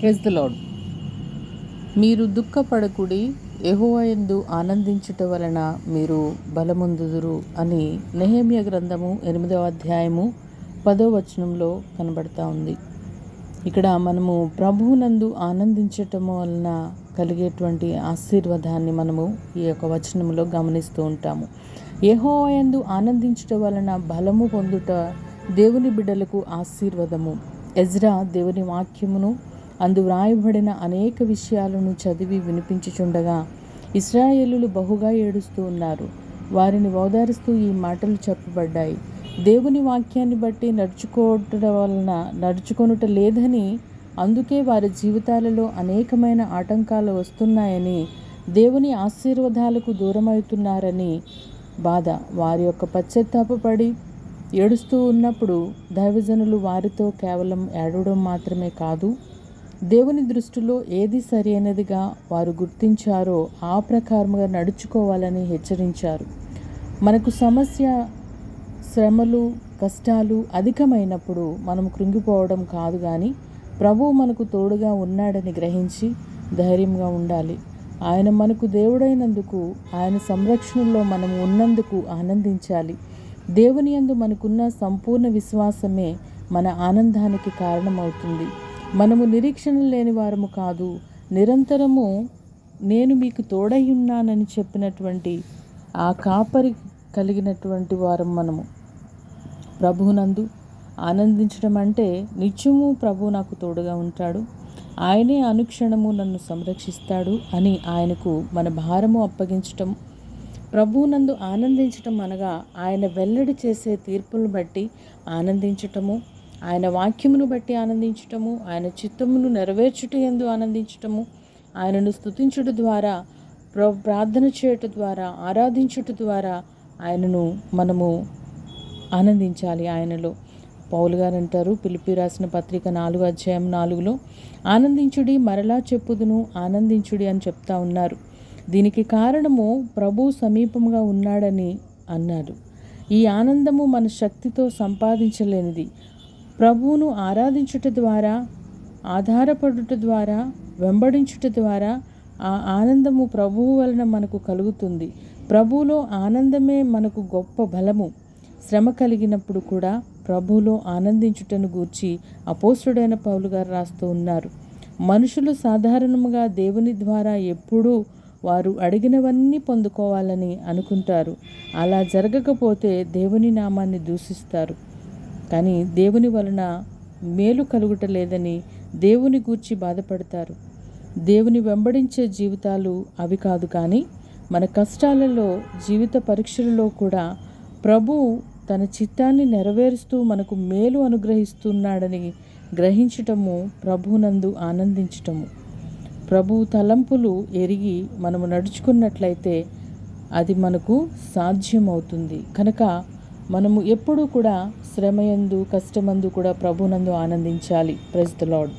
Praise the lord మీరు దుఃఖపడకుడి ఎహోవయందు ఆనందించుట వలన మీరు బలముందుదురు అని నెహేమియ గ్రంథము ఎనిమిదవ అధ్యాయము పదో వచనంలో కనబడతా ఉంది. ఇక్కడ మనము ప్రభువునందు ఆనందించటం వలన కలిగేటువంటి ఆశీర్వాదాన్ని మనము ఈ యొక్క వచనంలో గమనిస్తూ ఉంటాము. యెహోవాయందు ఆనందించటం వలన బలము పొందుట దేవుని బిడ్డలకు ఆశీర్వాదము. ఎజ్రా దేవుని వాక్యమును అందు వ్రాయబడిన అనేక విషయాలను చదివి వినిపించుచుండగా ఇస్రాయేలులు బహుగా ఏడుస్తూ ఉన్నారు. వారిని ఓదారుస్తూ ఈ మాటలు చెప్పబడ్డాయి. దేవుని వాక్యాన్ని బట్టి నడుచుకోవటం వలన నడుచుకొనుట లేదని అందుకే వారి జీవితాలలో అనేకమైన ఆటంకాలు వస్తున్నాయని దేవుని ఆశీర్వాదాలకు దూరమవుతున్నారని బాధ. వారి యొక్క పశ్చాత్తాపడి ఏడుస్తూ ఉన్నప్పుడు దైవజనులు వారితో కేవలం ఏడవడం మాత్రమే కాదు దేవుని దృష్టిలో ఏది సరి అయినదిగా వారు గుర్తించారో ఆ ప్రకారముగా నడుచుకోవాలని హెచ్చరించారు. మనకు సమస్య శ్రమలు కష్టాలు అధికమైనప్పుడు మనం కృంగిపోవడం కాదు కానీ ప్రభువు మనకు తోడుగా ఉన్నాడని గ్రహించి ధైర్యంగా ఉండాలి. ఆయన మనకు దేవుడైనందుకు ఆయన సంరక్షణలో మనం ఉన్నందుకు ఆనందించాలి. దేవుని యందు మనకున్న సంపూర్ణ విశ్వాసమే మన ఆనందానికి కారణమవుతుంది. మనము నిరీక్షణ లేని వారము కాదు. నిరంతరము నేను మీకు తోడై ఉన్నానని చెప్పినటువంటి ఆ కాపరి కలిగినటువంటి వారం మనము. ప్రభువునందు ఆనందించడం అంటే నిత్యము ప్రభు నాకు తోడుగా ఉంటాడు. ఆయనే అనుక్షణము నన్ను సంరక్షిస్తాడు అని ఆయనకు మన భారము అప్పగించటం ప్రభువునందు ఆనందించటం అనగా ఆయన వెల్లడి చేసే తీర్పులను బట్టి ఆనందించటము ఆయన వాక్యమును బట్టి ఆనందించటము ఆయన చిత్తమును నెరవేర్చుట ఎందు ఆనందించటము ఆయనను స్తుతించుట ద్వారా ప్ర ప్రార్థన చేయుట ద్వారా ఆరాధించుట ద్వారా ఆయనను మనము ఆనందించాలి ఆయనలో. పౌలు గారు అంటారు పిలిపి రాసిన పత్రిక నాలుగు అధ్యాయం నాలుగులో ఆనందించుడి మరలా చెప్పుదును ఆనందించుడి అని చెప్తా ఉన్నారు. దీనికి కారణము ప్రభు సమీపంగా ఉన్నాడని అన్నారు. ఈ ఆనందము మన శక్తితో సంపాదించలేనిది. ప్రభువును ఆరాధించుట ద్వారా ఆధారపడుట ద్వారా వెంబడించుట ద్వారా ఆ ఆనందము ప్రభువు వలన మనకు కలుగుతుంది. ప్రభువులో ఆనందమే మనకు గొప్ప బలము. శ్రమ కలిగినప్పుడు కూడా ప్రభువులో ఆనందించుటను గూర్చి అపోసుడైన పౌలు గారు రాస్తూ ఉన్నారు. మనుషులు సాధారణముగా దేవుని ద్వారా ఎప్పుడూ వారు అడిగినవన్నీ పొందుకోవాలని అనుకుంటారు. అలా జరగకపోతే దేవుని నామాన్ని దూషిస్తారు. కానీ దేవుని వలన మేలు కలుగుట లేదని దేవుని గూర్చి బాధపడతారు. దేవుని వెంబడించే జీవితాలు అవి కాదు కానీ మన కష్టాలలో జీవిత పరీక్షలలో కూడా ప్రభు తన చిత్తాన్ని నెరవేరుస్తూ మనకు మేలు అనుగ్రహిస్తున్నాడని గ్రహించటము ప్రభునందు ఆనందించటము. ప్రభు తలంపులు ఎరిగి మనము నడుచుకున్నట్లయితే అది మనకు సాధ్యమవుతుంది. కనుక మనము ఎప్పుడూ కూడా శ్రమయందు కష్టమందు కూడా ప్రభునందు ఆనందించాలి. Press the lord